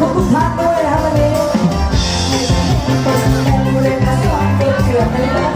ขอบคุณท่านด้วยนะครับวันนี้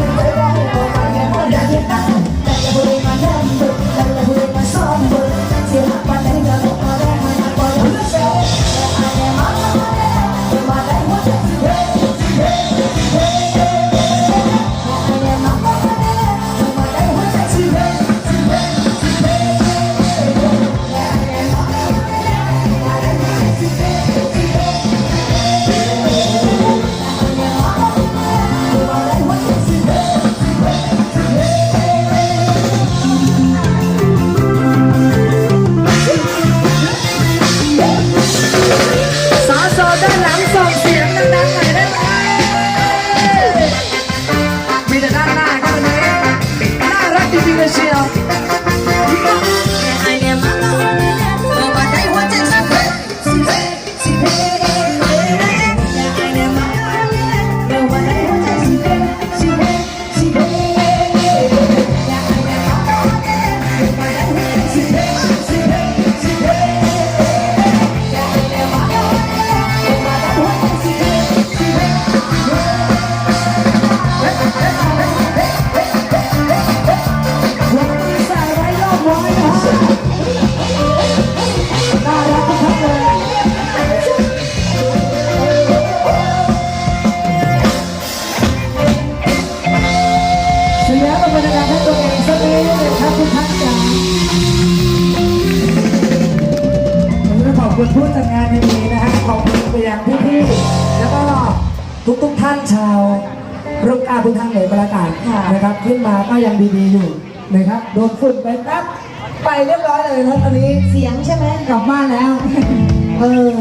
คุณผู้จัดงานในนี้นะฮะขอบคุณไปยังพี่ๆแล้วก็ทุกๆท่านชาวรุกอาบุญทางเหนือบรรยากาศนะครับ ขึ้นมาก็ยังดีๆอยู่นะครับโดนฝุ่นไปแป๊บไปเรียบร้อยเลยรถอันนี้ เสียงใช่ไหมกลับบ้านแล้ว เออ